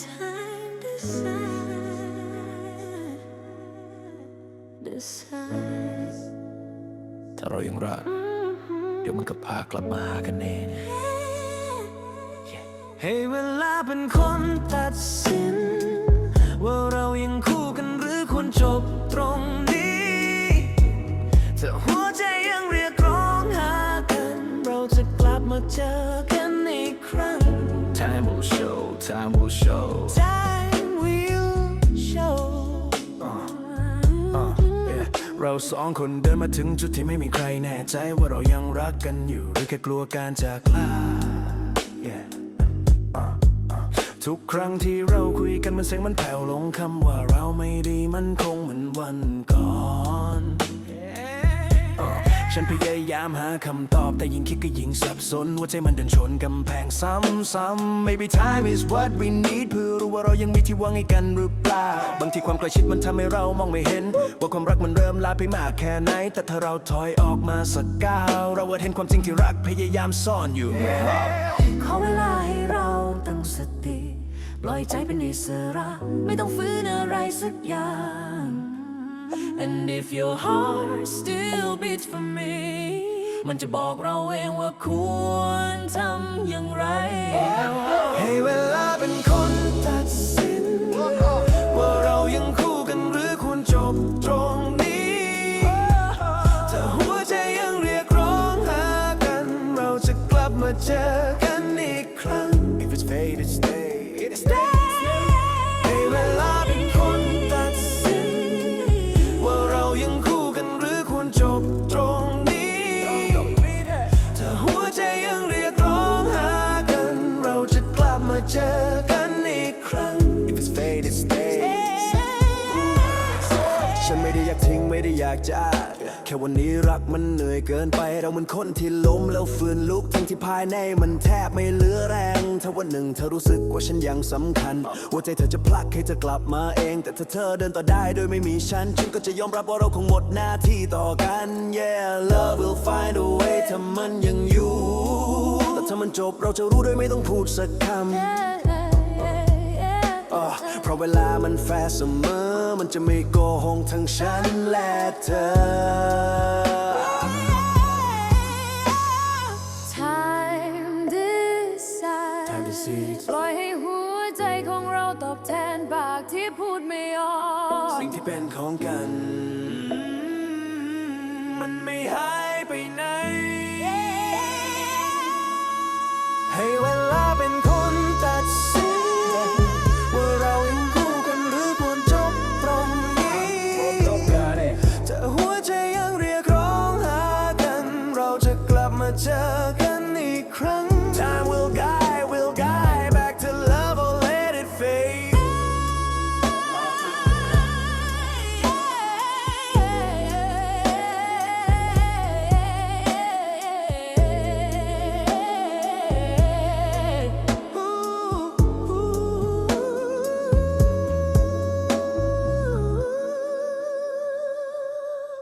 time decide decide ถ้าเรายังรักเดี๋ยวมันก็พากลับมาหากันเองให้เวลาเป็นคนตัดสิน ว่าเรายังคู่กันหรือควรจบตรงนี้ถ้าหัวใจยังเรียกร้องหากัน เราจะกลับมาเจอกัน เราสองคนเดินมาถึงจุดที่ไม่มีใครแน่ใจว่าเรายังรักกันอยู่ หรือแค่กลัวการจากลา Yeah ทุกครั้งที่เราคุยกันมันเสียงมันแผ่วลงคำว่าเราไม่ดีมันคงเหมือนวันก่อนฉันพยายามหาคำตอบแต่ยิ่งคิดก็ยิ่งสับสนว่าใจมันเดินชนกำแพงซ้ำๆ Maybe time is what we need เพื่อรู้ว่าเรายังมีที่หว่างให้กันหรือเปล่า บางทีความใกล้ชิดมันทำให้เรามองไม่เห็น ว่าความรักมันเร ไปมากแค่ไหน แต่ถ้าเราถอยออกมาสักก้าวเราอาจเห็นความจริงที่รักพยายามซ่อนอยู่ ขอเวลาให้เราตั้งสติ ปล่อยใจเป็นอิสระ ไม่ต้องฝืนอะไรสักอย่าง And if your heart still beats for me มันจะบอกเราเองว่าควร มาเจอกันอีกครั้ง If it's fate it's stay it's stay ให้เวลาเป็นคนตัดสิน ว่าเรายังคู่กันหรือควรจบตรงนี้ ถ้าหัวใจยังเรียกร้องหากัน เราจะกลับมาเจอกันอีกครั้ง If it's fate it's stay ฉันไม่ได้อยากทิ้งไม่ได้อยากจาก ค่วันนี้รักมันเหนื่อยเกินไป เราเหมือนคนที่ล้มแล้วฟื้นลุกทั้งที่ภายในมันแทบไม่เหลือแรง ถ้าวันหนึ่งเธอรู้สึกว่าฉันยังสำคัญหัวใจเธอจะพลักให้เธอกลับมาเอง แต่ถ้าเธอเดินต่อได้โดยไม่มีฉัน ฉันก็จะยอมรับว่าเราคงหมดหน้าที่ต่อกัน Yeah love will find a way ถ้ามันยังอยู่แต่ถ้ามันจบเราจะรู้โดยไม่ต้องพูดสักคำ เพราะเวลามันแฟร์เสมอ มันจะไม่โกหกทั้งฉันและเธอ Time decide Time decide ปล่อยให้หัวใจของเราตอบแทนปากที่พูดไม่ออกสิ่งที่เป็นของกัน มันไม่หายไปไหน judge.